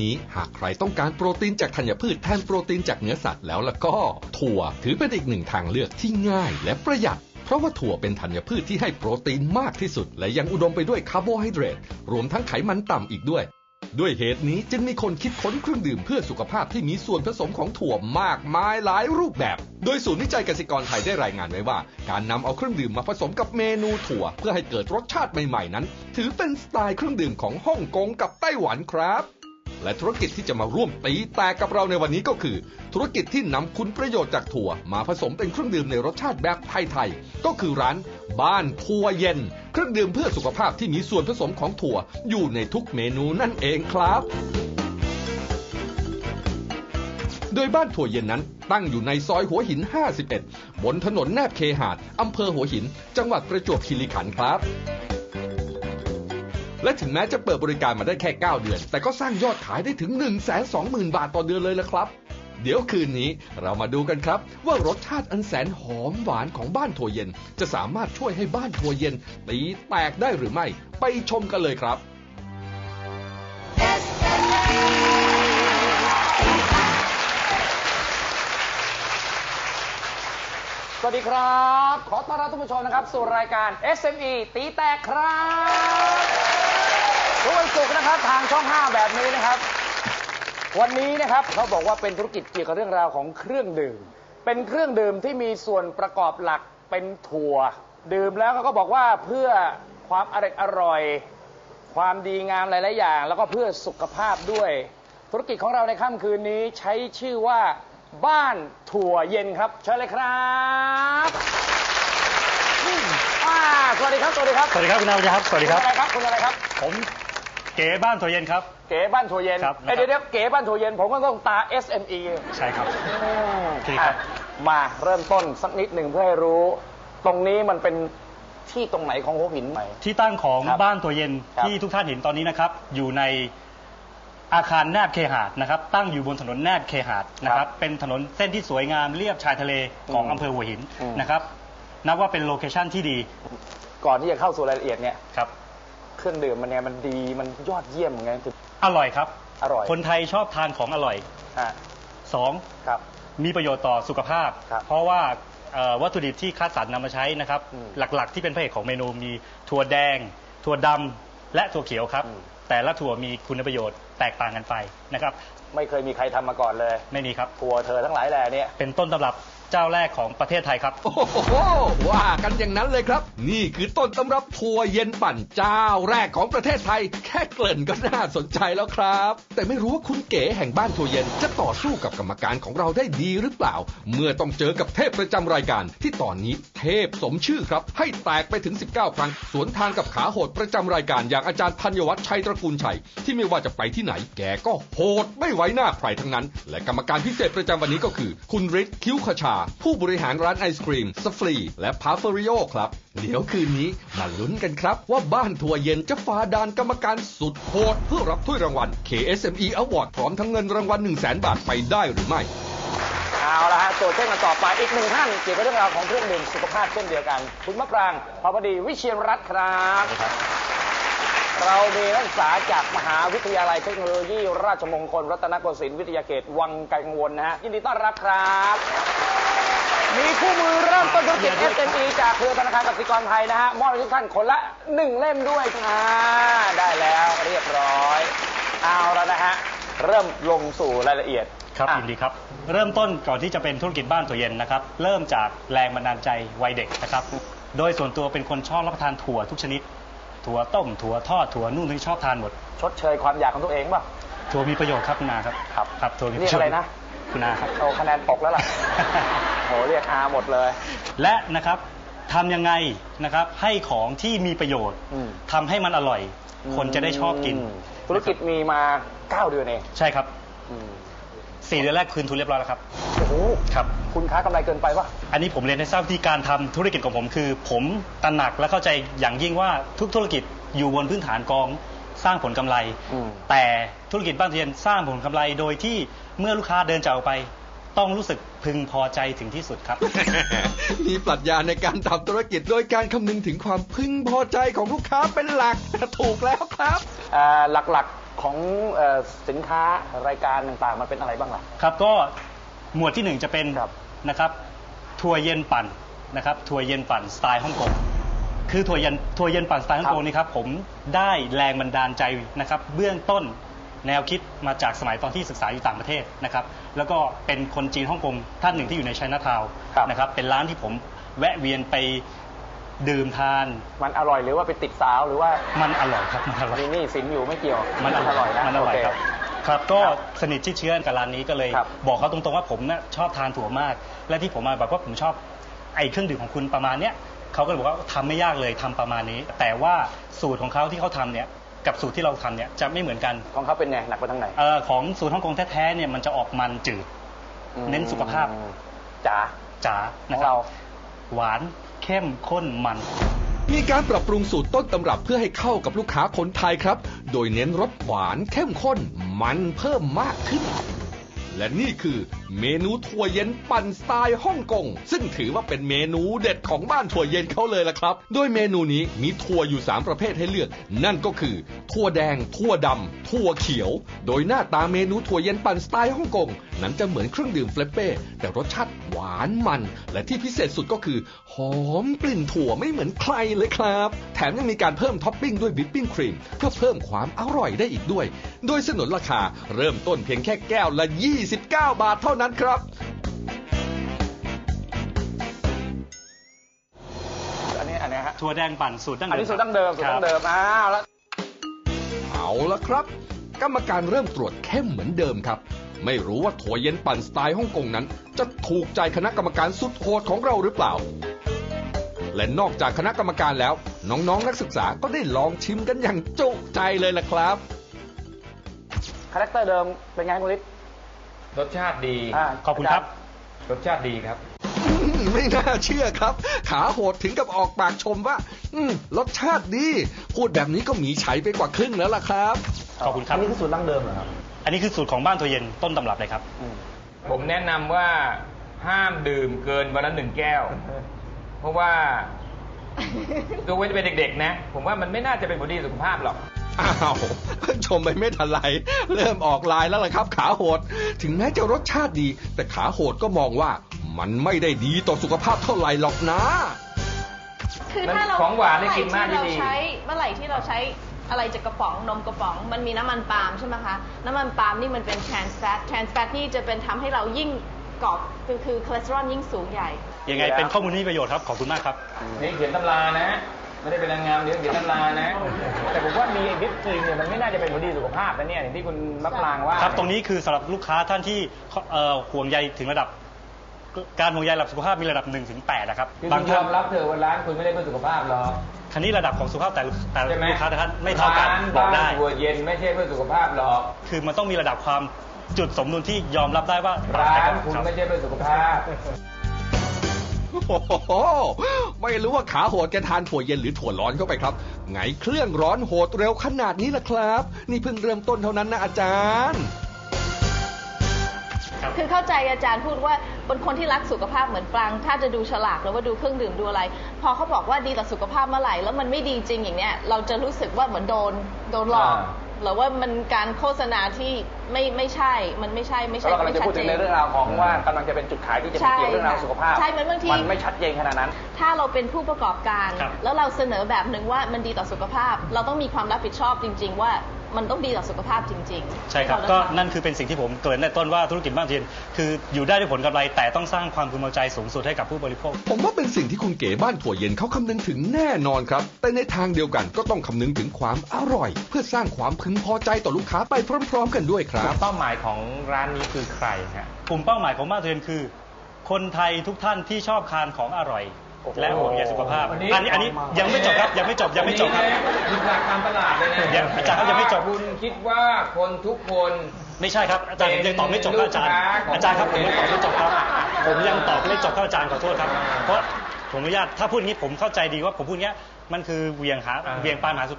นี้หากใครต้องการโปรตีนจากธัญพืชแทนโปรตีนจากเนื้อสัตว์แล้วล่ะก็ ถั่วถือเป็นอีกหนึ่งทางเลือกที่ง่ายและประหยัดเพราะว่าถั่วเป็นธัญพืชที่ให้โปรตีนมากที่สุด และยังอุดมไปด้วยคาร์โบไฮเดรต รวมทั้งไขมันต่ำอีกด้วย ด้วยเหตุนี้จึงมีคนคิดค้นเครื่องดื่มเพื่อสุขภาพที่มีส่วนผสมของถั่วมากมายหลายรูปแบบ โดยศูนย์วิจัยเกษตรกรไทยได้รายงานไว้ว่า การนำเอาเครื่องดื่มมาผสมกับเมนูถั่ว เพื่อให้เกิดรสชาติใหม่ๆนั้น ถือเป็นสไตล์เครื่องดื่มของฮ่องกงกับไต้หวันครับ และธุรกิจที่จะมาร่วมตีแตกกับเราในวันนี้ก็คือ ธุรกิจที่นำคุณประโยชน์จากถั่ว มาผสมเป็นเครื่องดื่มในรสชาติแบบไทยๆก็คือร้านบ้านถั่วเย็น เครื่องดื่มเพื่อสุขภาพที่มีส่วนผสมของถั่ว อยู่ในทุกเมนูนั่นเองครับโดยบ้านถั่วเย็นนั้นตั้งอยู่ในซอยหัวหิน 51 บนถนนแนบเคหาด อำเภอหัวหิน จังหวัดประจวบคีรีขันธ์ครับ และถึงแม้จะเปิดบริการมาได้แค่ 9 เดือน แต่ก็สร้างยอดขายได้ถึง 1 2 0 0 0 0 บาทต่อเดือนเลยละครับ เดี๋ยวคืนนี้เรามาดูกันครับ ว่ารสชาติอันแสนหอมหวานของบ้านถั่วเย็น จะสามารถช่วยให้บ้านถั่วเย็นตีแตกได้หรือไม่ ไปชมกันเลยครับ สวัสดีครับ ขอต้อนรับทุกผู้ชมนะครับ สู่รายการ SME ตีแตกครับ ทุกวันศุกร์นะครับทางช่อง 5 แบบนี้นะครับ วันนี้นะครับเขาบอกว่าเป็นธุรกิจเกี่ยวกับเรื่องราวของเครื่องดื่ม เป็นเครื่องดื่มที่มีส่วนประกอบหลักเป็นถั่ว ดื่มแล้วเขาก็บอกว่าเพื่อความอร่อยอร่อย ความดีงามหลาย ๆ อย่าง แล้วก็เพื่อสุขภาพด้วย ธุรกิจของเราในค่ำคืนนี้ใช้ชื่อว่าบ้านถั่วเย็นครับเชิญเลยครับอืมอ่าสวัสดีครับสวัสดีครับสวัสดีครับคุณนาวครับ สวัสดีครับณอะไรครับคุณอะไรครับ ผม เก๋บ้านตัวเย็นครับ เก๋บ้านถั่วเย็นครับเอ้ยเดี๋ยวเดี๋ยวเก๋บ้านถั่วเย็นผมก็ต้องตา SME ใช่ครับอืมโอเคครับอะมาเริ่มต้นสักนิดหนึ่งเพื่อให้รู้ ตรงนี้มันเป็นที่ตรงไหนของหัวหินไหม ที่ตั้งของครับบ้านตัวเย็นครับที่ทุกท่านเห็นตอนนี้นะครับ อยู่ในอาคารแนบเคหาดนะครับ ตั้งอยู่บนถนนแนบเคหาดนะครับเป็นถนนเส้นที่สวยงามเรียบชายทะเลของอืมอำเภอหัวหินอืม นะครับนับว่าเป็นโลเคชั่นที่ดีก่อนที่จะเข้าสู่รายละเอียดเนี่ย ครับ เครื่องดื่มมันเนี่ยมันดีมันยอดเยี่ยมไงคืออร่อยครับ อร่อยคนไทยชอบทานของอร่อยอะสองครับ มีประโยชน์ต่อสุขภาพ ครับเพราะว่าเอ่อวัตถุดิบที่คัดสรรนำมาใช้นะครับ อืมหลักๆ ที่เป็นพระเอกของเมนูมีถั่วแดง ถั่วดำและถั่วเขียวครับ อืม แต่ละถั่วมีคุณประโยชน์แตกต่างกันไปนะครับ ไม่เคยมีใครทำมาก่อนเลยไม่มีครับ ทัวร์เธอทั้งหลายแหล่เนี่ย เป็นต้นตำรับ เจ้าแรกของประเทศไทยครับ โอ้โหว่ากันอย่างนั้นเลยครับ นี่คือต้นตำรับทัวร์เย็นปั่นเจ้าแรกของประเทศไทย แค่เกริ่นก็น่าสนใจแล้วครับ แต่ไม่รู้ว่าคุณเก๋แห่งบ้านทัวร์เย็นจะต่อสู้กับกรรมการของเราได้ดีหรือเปล่า เมื่อต้องเจอกับเทพประจำรายการ ที่ตอนนี้เทพสมชื่อครับ ให้แตกไปถึง 19 ครั้ง สวนทางกับขาโหดประจำรายการ อย่างอาจารย์ธัญวัฒน์ชัยตระกูลชัยที่ไม่ว่าจะไปที่ไหน แกก็โหดไม่ไว้หน้าใครทั้งนั้น และกรรมการพิเศษประจำวันนี้ก็คือ คุณฤทธิ์คิ้วขชาผู้บริหารร้านไอศครีมสฟรี และพาเฟริโอครับ เดี๋ยวคืนนี้มาลุ้นกันครับ ว่าบ้านทัวเย็นจะฝ่าด่านกรรมการสุดโหด เพื่อรับถ้วยรางวัล KSME Award พร้อมทั้งเงินรางวัล 1 0 0 0 0แบาทไปได้หรือไม่ เอาละฮะโจทย์เช่นกันต่อไปอีกหนึ่งท่านเกี่ยวกับเรื่องราวของเครื่องดื่มสุขภาพเช่นเดียวกัน คุณมะปรางพาวดีวิเชียรรัตน์ครับ เรามีนักศึกษาจากมหาวิทยาลัยเทคโนโลยี ราชมงคล รัตนโกสินทร์วิทยาเขตวังกังวลนะฮะยินดีต้อนรับครับ มีคู่มือเริ่มต้นธุรกิจ SME จากเครือธนาคารกสิกรไทยนะฮะมอบให้ทุกท่านคนละหนึ่งเล่มด้วยอ่าได้แล้วเรียบร้อย เอาแล้วนะฮะ เริ่มลงสู่รายละเอียดครับอะ ยินดีครับ เริ่มต้นก่อนที่จะเป็นธุรกิจบ้านตัวเย็นนะครับ เริ่มจากแรงบันดาลใจวัยเด็กนะครับ โดยส่วนตัวเป็นคนชอบรับประทานถั่วทุกชนิด ถั่วต้มถั่วทอดถั่วนุ่นที่ชอบทานหมด ชดเชยความอยากของตัวเองป่ะ ถั่วมีประโยชน์ครับคุณนาครับครับครับถั่วมีปเรียระกโยชน์อะไรนะ คุณนาครับเอาคะแนนตกแล้วล่ะ โหเรียกอาหมดเลย และนะครับทำยังไงนะครับให้ของที่มีประโยชน์อืม ทำให้มันอร่อย คนจะได้ชอบกินมธุรกิจมีมา 9 เดือนเอง ใช่ครับ อืม สี่เดือนแรกคืนทุนเรียบร้อยแล้วครับ โอ้โหครับ คุณค้ากำไรเกินไปป่ะอันนี้ผมเรียนให้ทราบที่การทำธุรกิจของผมคือ ผมตระหนักและเข้าใจอย่างยิ่งว่าทุกธุรกิจอยู่บนพื้นฐานกองสร้างผลกำไร อืม แต่ธุรกิจบ้านเทียนสร้างผลกำไรโดยที่เมื่อลูกค้าเดินจากออกไป ต้องรู้สึกพึงพอใจถึงที่สุดครับ มีปรัชญาในการทำธุรกิจโดยการคำนึงถึงความพึงพอใจของลูกค้าเป็นหลัก ถูกแล้วครับ อ่าหลักๆ ของเอ่อสินค้ารายการต่างๆ มันเป็นอะไรบ้างล่ะ ครับก็หมวดที่หนึ่งจะเป็นครับนะครับถั่วเย็นปั่นนะครับถั่วเย็นปั่นสไตล์ฮ่องกงคือถั่วเย็นถั่วเย็นปั่นสไตล์ฮ่องกงนี่ครับผมได้แรงบันดาลใจนะครับเบื้องต้นแนวคิดมาจากสมัยตอนที่ศึกษาอยู่ต่างประเทศนะครับแล้วก็เป็นคนจีนฮ่องกงท่านหนึ่งที่อยู่ในไชน่าทาวน์ครับ นะครับเป็นร้านที่ผมแวะเวียนไป ดื่มทาน มันอร่อยหรือว่าไปติดสาวหรือว่ามันอร่อยครับมันอร่อยมีหนี่สินอยู่ไม่เกี่ยวมันอร่อยนะมันอร่อยโเคครับ ครับก็ครับสนิทชิดเชื้อกับร้านนี้ก็เลย ครับบอกเขาตรงๆว่าผมน่ะชอบทานถั่วมาก และที่ผมมาแบบว่าผมชอบไอ้เครื่องดื่มของคุณประมาณเนี้ยเขาก็เลยบอกว่าทำไม่ยากเลยทำประมาณนี้ แต่ว่าสูตรของเขาที่เขาทำเนี่ยกับสูตรที่เราทำเนี่ยจะไม่เหมือนกันของเขาเป็นไงหนักไปทางไหนเอ่อของสูตรฮ่องกงแท้ๆเนี่ยมันจะออกมันจืดอืมเน้นสุขภาพจ๋าจ๋าขนะองครัเราบหวาน เข้มข้นมัน มีการปรับปรุงสูตรต้นตำรับเพื่อให้เข้ากับลูกค้าคนไทยครับ โดยเน้นรสหวานเข้มข้นมันเพิ่มมากขึ้น และนี่คือเมนูถั่วเย็นปั่นสไตล์ฮ่องกง ซึ่งถือว่าเป็นเมนูเด็ดของบ้านถั่วเย็นเขาเลยล่ะครับ โดยเมนูนี้มีถั่วอยู่ 3 ประเภทให้เลือก นั่นก็คือ ถั่วแดง ถั่วดำ ถั่วเขียว โดยหน้าตาเมนูถั่วเย็นปั่นสไตล์ฮ่องกง นั้นจะเหมือนเครื่องดื่มเฟลเป้ แต่รสชาติหวานมัน และที่พิเศษสุดก็คือ หอมกลิ่นถั่วไม่เหมือนใครเลยครับ แถมยังมีการเพิ่มท็อปปิ้งด้วยวิปปิ้งครีมเพื่อเพิ่มความอร่อยได้อีกด้วย โดยสนนราคาเริ่มต้นเพียงแค่แก้วละ29บาทเท่านั้นครับอันนี้อันนี้ฮะถั่วแดงปั่นสูตรดั้งอันเดิมนี้สูตรดั้งเดิมสูตรดั้งเดิมอ้าวแล้วเอาละครับ กรรมการเริ่มตรวจเข้มเหมือนเดิมครับ ไม่รู้ว่าถั่วเย็นปั่นสไตล์ฮ่องกงนั้น จะถูกใจคณะกรรมการสุดโหดของเราหรือเปล่า และนอกจากคณะกรรมการแล้ว น้องๆนนักศึกษาก็ได้ลองชิมกันอย่างจุใจเลยล่ะครับ คาแรคเตอร์เดิมเป็นไงคุณฤทธิ์ รสชาติดีาขอบคุณครับ รสชาติดีครับ อืมไม่น่าเชื่อครับ ขาโหดถึงกับออกปากชมว่า อืมรสชาติดี พูดแบบนี้ก็มีชัยไปกว่าครึ่งแล้วล่ะครับ ขอบคุณครับอันนี้คือสูตรดั้งเดิมเหรอครับอันนี้คือสูตรของบ้านถั่วเย็นต้นตำรับเลยครับ อืมผมแนะนำว่าห้ามดื่มเกินวันละหนึ่งแก้ว เพราะว่า ดูไว้จะเป็นเด็กๆนะ ผมว่ามันไม่น่าจะเป็นผลดีสุขภาพหรอก อ้าวเพิ่งชมไปไม่ทันไร เริ่มออกลายแล้วล่ะครับขาโหด ถึงแม้จะรสชาติดี แต่ขาโหดก็มองว่ามันไม่ได้ดีต่อสุขภาพเท่าไหร่หรอกนะ คือถ้าเราของหวานเนี่ยกินมากเมื่อไหร่ดีที่เราใช้เมื่อไหร่ที่เราใช้อะไรจากกระป๋องนมกระป๋อง มันมีน้ำมันปาล์มใช่ไหมคะ น้ำมันปาล์มนี่มันเป็น trans fat trans fat นี่จะเป็นทำให้เรายิ่งก่อคือคือคอเลสเตอรอลยิ่งสูงใหญ่ ยังไงเป็นข้อมูลที่มีประโยชน์ครับ ขอบคุณมากครับ นี่เขียนตำรานะ ไม่ได้เป็นนางงามเดี๋ยวเขียนตำรานะ แต่ผมว่ามีไอ้วิปครีมเนี่ยมันไม่น่าจะเป็นผลดีสุขภาพนะเนี่ยอย่างที่คุณมะปรางว่าครับตรงนี้คือสำหรับลูกค้าท่านที่เอ่อห่วงใยถึงระดับ การห่วงใยระดับสุขภาพมีระดับ1นถึงแนะครับคือคุบางณยท่าอนมรับเถอะว่าร้านคุณไม่ได้เพื่อสุขภาพหรอกคันนี้ระดับของสุขภาพแต่ละแต่ละใช่ไหมลูกค้าแต่ละท่านไม่เท่ากันร้านบอกได้ บ้านถั่วเย็นไม่ใช่เพื่อสุขภาพหรอกคือมันต้องมีระดับความจุดสมดุลที่ยอมรับได้ว่าร้านคคุณรับ ไม่ใช่เพื่อสุขภาพ โอ้โหไม่รู้ว่าขาโหดแกทานถั่วเย็นหรือถั่วร้อนเข้าไปครับ ไงเครื่องร้อนโหดเร็วขนาดนี้ล่ะครับ นี่เพิ่งเริ่มต้นเท่านั้นนะอาจารย์ คือเข้าใจอาจารย์พูดว่าบนคนที่รักสุขภาพเหมือนปราง ถ้าจะดูฉลากหรือว่าดูเครื่องดื่มดูอะไร พอเขาบอกว่าดีต่อสุขภาพเมื่อไหร่ แล้วมันไม่ดีจริงอย่างเนี้ย เราจะรู้สึกว่าเหมือนโดนโดนหลอก อ่า หรือว่ามันการโฆษณาที่ ไม่ไม่ใช่ มันไม่ใช่ไม่แล้วใช่เรากำลังไม่จะชัพูดดเจถึงนในเรื่องราวของว่ากำลังจะเป็นจุดขายที่จะใช่เกี่ยวเรื่องราวสุขภาพใช่เหมือนบางทีมันไม่ชัดเจนขนาดนั้น ถ้าเราเป็นผู้ประกอบการครับแล้วเราเสนอแบบหนึ่งว่ามันดีต่อสุขภาพ เราต้องมีความรับผิดชอบจริง ๆ ว่ามันต้องดีต่อสุขภาพจริง ๆ ใช่ครับที่ก็เาจะทำนั่นคือเป็นสิ่งที่ผมเกริ่นในต้นว่าธุรกิจบ้านเทียนคืออยู่ได้ด้วยผลกำไร แต่ต้องสร้างความพึงพอใจสูงสุดให้กับผู้บริโภค ผมว่าเป็นสิ่งที่คุณเก๋บ้านถั่วเย็นเขาคำนึงถึงแน่นอนครับ แต่ในทางเดียวกันก็ต้องคำนึงถึงความอร่อย เพื่อสร้างความพึงพอใจต่อลูกค้าไปพร้อม ๆ กันด้วยครับเป้าหมายของร้านนี้คือใครฮะกลุ่มเป้าหมายของบ้านเทียนคือ คนไทยทุกท่านที่ชอบทานของอร่อยโอ้โหและห่วงใยสุขภาพ วันนี้อันนี้อันนี้ยังไม่จบครับยังไม่จบยังไม่จบครับมีหลักการตลาดเลยนะยังอาจารย์ครับยังไม่จบ คุณคิดว่าคนทุกคน ไม่ใช่ครับอาจารย์ผมยังตอบไม่จบครับอาจารย์เป็นลูกค้าของ อาจารย์ครับผมยังตอบไม่จบครับ ผมยังตอบไม่จบครับอาจารย์ขอโทษครับ เพราะผมอนุญาตถ้าพูดอย่างนี้ผมเข้าใจดีว่าผมพูดอย่างนี้ยมันคือเหวียงหาอ่าเหวียงปลายหาสุด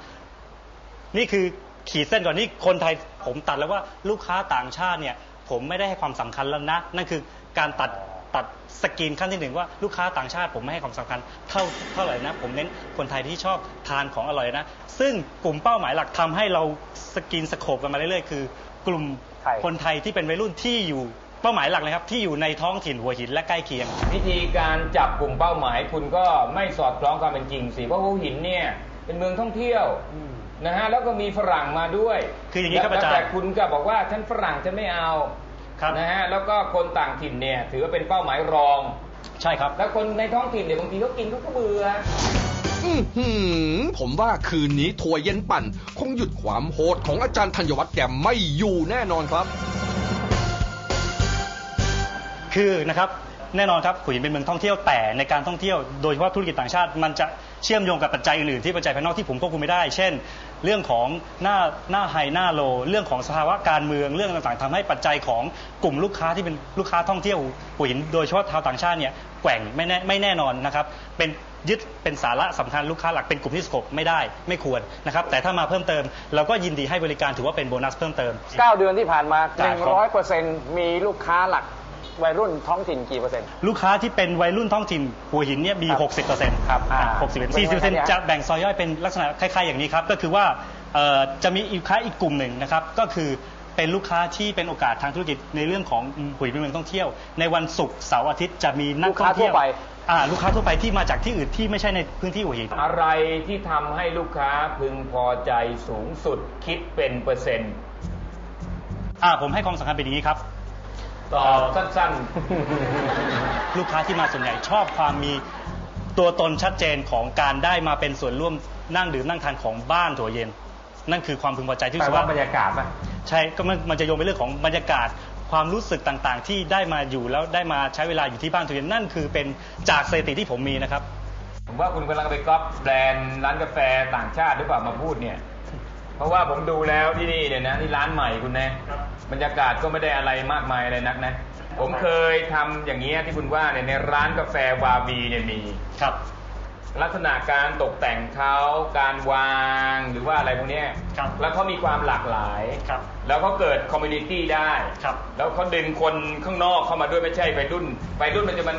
นี่คือ ขีดเส้นก่อนนี่คนไทยผมตัดแล้วว่าลูกค้าต่างชาติเนี่ยผมไม่ได้ให้ความสำคัญแล้วนะ นั่นคือการตัดตัดสกรีนขั้นที่หนึ่งว่าลูกค้าต่างชาติผมไม่ให้ความสำคัญเท่าเท่าไหร่นะ ผมเน้นคนไทยที่ชอบทานของอร่อยนะ ซึ่งกลุ่มเป้าหมายหลักทำให้เราสกรีนสโคปกันมาเรื่อยๆคือกลุ่มครคนไทยที่เป็นวัยรุ่นที่อยู่เป้าหมายหลักเลยครับที่อยู่ในท้องถิ่นหัวหินและใกล้เคียง วิธีการจับกลุ่มเป้าหมายคุณก็ไม่สอดคล้องความเป็นจริงสิเพราะหัวหินเนี่ยเป็นเมืองท่องเที่ยว นะฮะแล้วก็มีฝรั่งมาด้วยคืออย่างนี้ครับแล้วอาจารย์แต่คุณก็บอกว่าฉันฝรั่งฉันไม่เอาครับนะฮะแล้วก็คนต่างถิ่นเนี่ยถือว่าเป็นเป้าหมายรอง ใช่ครับ แล้วคนในท้องถิ่นเนี่ยบางทีเขากินเขาก็เบื่ออื้อหือผมว่าคืนนี้ถั่วเย็นปั่น คงหยุดความโหดของอาจารย์ธัญวัฒน์แกมไม่อยู่แน่นอนครับ คือนะครับแน่นอนครับหัวหินเป็นเมืองท่องเที่ยวแต่ในการท่องเที่ยวโดยเฉพาะธุรกิจต่างชาติ มันจะเชื่อมโยงกับปัจจัยอื่นๆที่ปัจจัยภายนอกที่ผมควบคุมไม่ได้ เช่น เรื่องของหน้าหน้าไฮหน้าโล เรื่องของสภาวะการเมืองเรื่องต่างๆทำให้ปัจจัยของกลุ่มลูกค้าที่เป็นลูกค้าท่องเที่ยวหัวหินโดยเฉพาะชาวต่างชาติเนี่ยแกว่งไม่แน่ไม่แน่นอนนะครับเป็นยึดเป็นสาระสำคัญลูกค้าหลักเป็นกลุ่มที่สกบไม่ได้ไม่ควรนะครับแต่ถ้ามาเพิ่มเติม เราก็ยินดีให้บริการถือว่าเป็นโบนัสเพิ่มเติม 9 เดือนที่ผ่านมาจ่ายครบ100เปอร์เซ็นต์มีลูกค้าหลัก วัยรุ่นท้องถิ่นกี่เปอร์เซ็นต์ ลูกค้าที่เป็นวัยรุ่นท้องถิ่นหัวหินเนี่ยมีครับ60%ครับอ่า60% 40%จะแบ่งซอยย่อยเป็นลักษณะคล้ายๆอย่างนี้ครับ ก็คือว่าเอ่อจะมีอีกลูกค้าอีกกลุ่มหนึ่งนะครับ ก็คือเป็นลูกค้าที่เป็นโอกาสทางธุรกิจในเรื่องของหัวหินเป็นเมืองท่องเที่ยว ในวันศุกร์เสาร์อาทิตย์จะมีนักลูกท่ค้าองเที่ยวทั่วไป อ่าลูกค้าทั่วไปที่มาจากที่อื่นที่ไม่ใช่ในพื้นที่หัวหิน อะไรที่ทำให้ลูกค้าพึงพอใจสูงสุดคิดเป็นเปอร์เซ็นต์ อ่าผมให้ความสำคัญเป็นอย่างนี้ครับ ตอบสั้นลูกค้าที่มาส่วนใหญ่ชอบความมีตัวตนชัดเจนของการได้มาเป็นส่วนร่วมนั่งดื่มนั่งทานของบ้านถั่วเย็น นั่นคือความพึงพอใจๆที่แปลรู้สึกว่าว่าบรรยากาศป่ะใช่ก็มันมันจะโยงไปเรื่องของบรรยากาศความรู้สึกต่างๆ ที่ได้มาอยู่แล้วได้มาใช้เวลาอยู่ที่บ้านตัวเองนั่นคือเป็นจากสถิติที่ผมมีนะครับ ผมว่าคุณกำลังไปก๊อปแบรนด์ร้านกาแฟต่างชาติหรือเปล่ามาพูดเนี่ย เพราะว่าผมดูแล้วที่นี่เนี่ยนะนี่ร้านใหม่คุณนะบรรยากาศก็ไม่ได้อะไรมากมายอะไรนักนะ ผมเคยทำอย่างนี้ยที่คุณว่าเนี่ยในร้านกาแฟวาบีเนี่ยมีครับ ลักษณะการตกแต่งเขาการวางหรือว่าอะไรพวกเนี้ยครับแล้วเขามีความหลากหลายครับแล้วเขาเกิดคอมมูนิตี้ได้ครับแล้วเขาดึงคนข้างนอกเข้ามาด้วยไม่ใช่วัยรุ่นวัยรุ่นมันจะมัน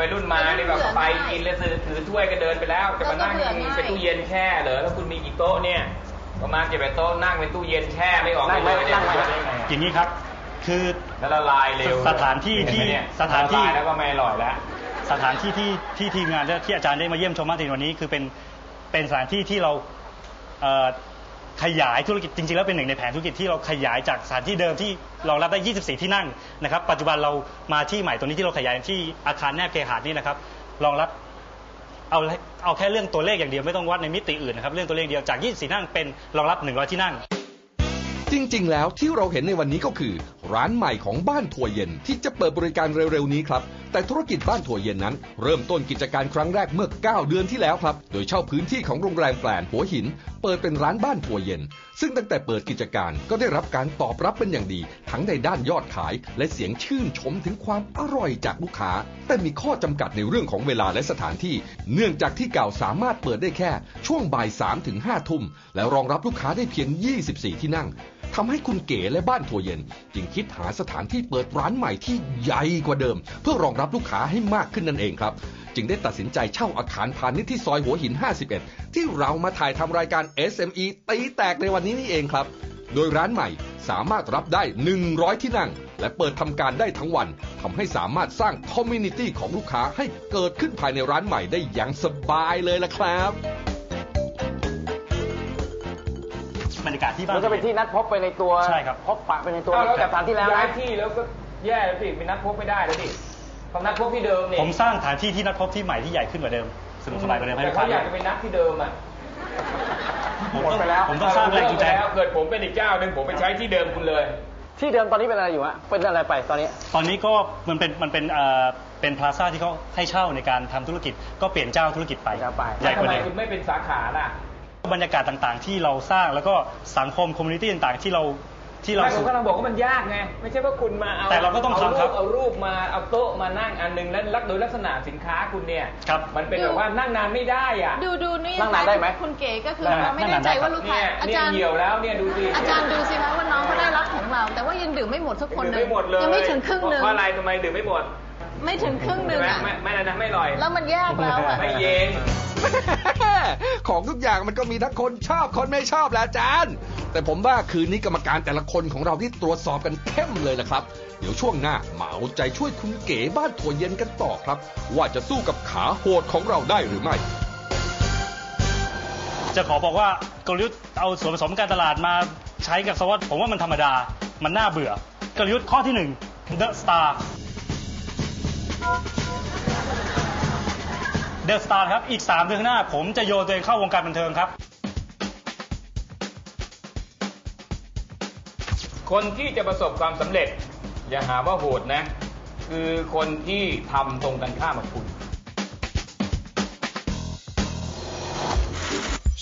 วัยรุ่นมาเนี่ยแบบไปกินแล้วถือถือถ้วยก็เดินไปแล้ว จะมานั่งแล้วก็เบื่อง่ายเป็นตู้เย็นแช่เหรอแล้วคุณมีกี่โต๊ะเนี่ย ประมาณเจ็ดแปดโต๊ะนั่งเป็นตู้เย็นแช่ไม่ออกไปเลยเนี่ยนั่งไหมจะได้ไงอย่างนี้ครับ คือแล้วละลายเร็วสถานที่ที่เห็ไหมเนี่ยสถานที่ละลยแล้วก็ไม่อร่อยแล้วสถานที่ที่ที่ทีมงานและที่อาจารย์ได้มาเยี่ยมชมมาถึงวันนี้ คือเป็นเป็นสถานที่ที่เราเอ่อขยายธุรกิจจริงๆแล้วเป็นหนึ่งในแผนธุรกิจที่เราขยายจากสถานที่เดิมที่เรารับได้ 24 ที่นั่งนะครับ ปัจจุบันเรามาที่ใหม่ตรงนี้ที่เราขยายที่อาคารแนบเคหะนี่นะครับรองรับ เอาเอาแค่เรื่องตัวเลขอย่างเดียวไม่ต้องวัดในมิติอื่นนะครับเรื่องตัวเลขเดียวจาก 24 นั่งเป็นรองรับ 100 ที่นั่ง จริง ๆ แล้วที่เราเห็นในวันนี้ก็คือ ร้านใหม่ของบ้านถั่วเย็นที่จะเปิดบริการเร็ว ๆ นี้ครับ แต่ธุรกิจบ้านถั่วเย็นนั้น เริ่มต้นกิจการครั้งแรกเมื่อ 9 เดือนที่แล้วครับ โดยเช่าพื้นที่ของโรงแรมแกลนหัวหินเปิดเป็นร้านบ้านถั่วเย็น ซึ่งตั้งแต่เปิดกิจการก็ได้รับการตอบรับเป็นอย่างดี ทั้งในด้านยอดขาย และเสียงชื่นชมถึงความอร่อยจากลูกค้า แต่มีข้อจำกัดในเรื่องของเวลาและสถานที่ เนื่องจากที่เก่าสามารถเปิดได้แค่ ช่วงบ่าย3ถึง5ทุ่มและรองรับลูกค้าได้เพียง 24 ที่นั่งทำให้คุณเก๋และบ้านถั่วเย็น จึงคิดหาสถานที่เปิดร้านใหม่ที่ใหญ่กว่าเดิม เพื่อรองรับลูกค้าให้มากขึ้นนั่นเองครับ จึงได้ตัดสินใจเช่าอาคารพาณิชย์ที่ซอยหัวหิน 51 ที่เรามาถ่ายทำรายการ SME ตีแตกในวันนี้นี่เองครับ โดยร้านใหม่สามารถรับได้ 100 ที่นั่ง และเปิดทำการได้ทั้งวันทำให้สามารถสร้างคอมมูนิตี้ของลูกค้าให้เกิดขึ้นภายในร้านใหม่ได้อย่างสบายเลยละครับบรรยากาศที่บ้านมันก็เป็นที่นัดพบไปในตัวใช่ครับ พบปะไปในตัวเอาแล้วจากสถานที่แล้วย้ายนะที่แล้วก็แย่แล้วสิเป็นนัดพบไม่ได้แล้วดิ เขานัดพบที่เดิมนี่ผมสร้างสถานที่ที่นัดพบที่ใหม่ที่ใหญ่ขึ้นกว่าเดิมสนุกสบายกว่าเดิมให้แต่ลูกเขาค้าอยากจะไปนัดที่เดิมอะผมหมดต้องไปแล้วผมต้องสร้างแรงจูงใจเลิกไปแล้วเกิดผมเป็นอีกเจ้าหนึ่งผมไปใช้ที่เดิมคุณเลย ที่เดิมตอนนี้เป็นอะไรอยู่ฮะเป็นอะไรไปตอนนี้ ตอนนี้ก็มันเป็นมันเป็นเอ่อเป็นพลาซ่าที่เขาให้เช่าในการทำธุรกิจ ก็เปลี่ยนเจ้าธุรกิจไปเจ้าไป ใหญ่กทำว่าไมเดิม คุณไม่เป็นสาขาล่ะ บรรยากาศต่างๆ ที่เราสร้างแล้วก็สังคมคอมมูนิตี้ต่างๆ ที่เรา ที่เรา ไม่ผมกำลังบอกว่ามันยากไง ไม่ใช่ว่าคุณมาเอาแต่เราก็ต้องทำครับเอารูปมาเอาโต๊ะมานั่งอันหนึงแล้วลักโดยลักษณะสินค้าคุณเนี่ยครับมันเป็นแบบว่านั่งนานไม่ได้อะดูดูนี่นั่งนานได้ไหมคุณเก๋ก็คือได้เราไม่แน่ใจว่าลูกค้าเนี่ยอาเนี่ยจารย์เหี่ยวแล้วเนี่ยดูสิอาจารย์ดูสิคะว่าน้องเขาได้รับของเรา แต่ว่ายังดื่มไม่หมดสักคนหดื่มนึ่งไม่หมดเลยยังไม่ถึงครึ่งหนึ่งเพราะอะไรทำไมดื่มไม่หมด ไม่ถึงครึ่งหนึ่งไม่อะไม่ไม่อะไรนะไม่อร่อย แล้วมันแยกแล้วอะไม่เย็น ของทุกอย่างมันก็มีทั้งคนชอบคนไม่ชอบแหละอาจารย์ แต่ผมว่าคืนนี้กรรมการแต่ละคนของเราที่ตรวจสอบกันเข้มเลยนะครับ เดี๋ยวช่วงหน้ามาเอาใจช่วยคุณเก๋บ้านถั่วเย็นกันต่อครับ ว่าจะสู้กับขาโหดของเราได้หรือไม่ จะขอบอกว่ากลยุทธ์เอาส่วนผสมการตลาดมาใช้กับสวัสดผมว่ามันธรรมดา มันน่าเบื่อกลยุทธ์ข้อที่ หนึ่ง The Star The Star ครับ อีก 3 เดือนข้างหน้า ผมจะโยนตัวเองเข้าวงการบันเทิงครับ คนที่จะประสบความสำเร็จ อย่าหาว่าโหดนะ คือคนที่ทำตรงกันข้ามกับคุณ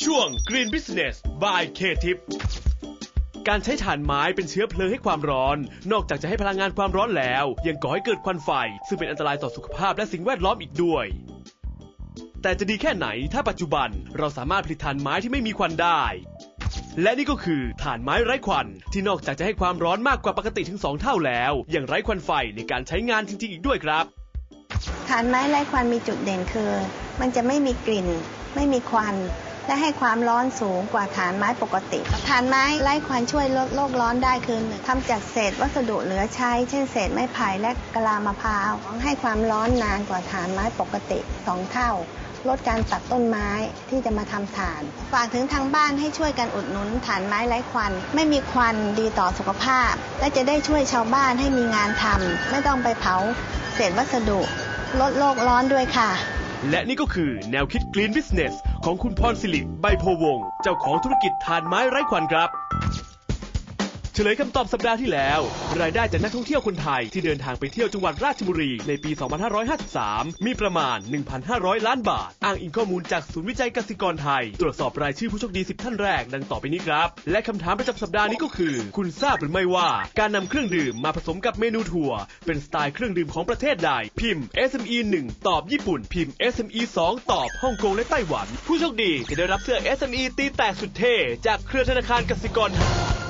ช่วง Green Business by K-Tip การใช้ถ่านไม้เป็นเชื้อเพลิงให้ความร้อน นอกจากจะให้พลังงานความร้อนแล้ว ยังก่อให้เกิดควันไฟ ซึ่งเป็นอันตรายต่อสุขภาพและสิ่งแวดล้อมอีกด้วย แต่จะดีแค่ไหนถ้าปัจจุบันเราสามารถผลิตถ่านไม้ที่ไม่มีควันได้ และนี่ก็คือถ่านไม้ไร้ควัน ที่นอกจากจะให้ความร้อนมากกว่าปกติถึง 2 เท่าแล้วยังไร้ควันไฟในการใช้งานจริง ๆ อีกด้วยครับถ่านไม้ไร้ควันมีจุดเด่นคือ มันจะไม่มีกลิ่น ไม่มีควัน และให้ความร้อนสูงกว่าถ่านไม้ปกติถ่านไม้ไร้ควันช่วยลดโลกร้อนได้คือหนึ่งทำจากเศษวัสดุเหลือใช้ เช่นเศษไม้ไผ่และกะลามะพร้าวให้ความร้อนนานกว่าถ่านไม้ปกติสองเท่า ลดการตัดต้นไม้ที่จะมาทำถ่าน ฝากถึงทางบ้านให้ช่วยกันอุดหนุนถ่านไม้ไร้ควัน ไม่มีควันดีต่อสุขภาพ และจะได้ช่วยชาวบ้านให้มีงานทำไม่ต้องไปเผาเศษวัสดุ ลดโลกร้อนด้วยค่ะ และนี่ก็คือแนวคิด Green Business ของคุณพรศิริใบโพวง เจ้าของธุรกิจถ่านไม้ไร้ควันครับ เฉลยคำตอบสัปดาห์ที่แล้ว รายได้จากนักท่องเที่ยวคนไทยที่เดินทางไปเที่ยวจังหวัดราชบุรีในปี 2553 มีประมาณ 1,500 ล้านบาท อ้างอิงข้อมูลจากศูนย์วิจัยกสิกรไทย ตรวจสอบรายชื่อผู้โชคดี 10 ท่านแรก ดังต่อไปนี้ครับ และคำถามประจำสัปดาห์นี้ก็คือ คุณทราบหรือไม่ว่า การนำเครื่องดื่มมาผสมกับเมนูถั่ว เป็นสไตล์เครื่องดื่มของประเทศใด พิมพ์ SME 1 ตอบญี่ปุ่น พิมพ์ SME 2 ตอบฮ่องกงและไต้หวัน ผู้โชคดีจะได้รับเสื้อ SME ตีแตกสุดเท่จากเครือธนาคารกสิกรไทย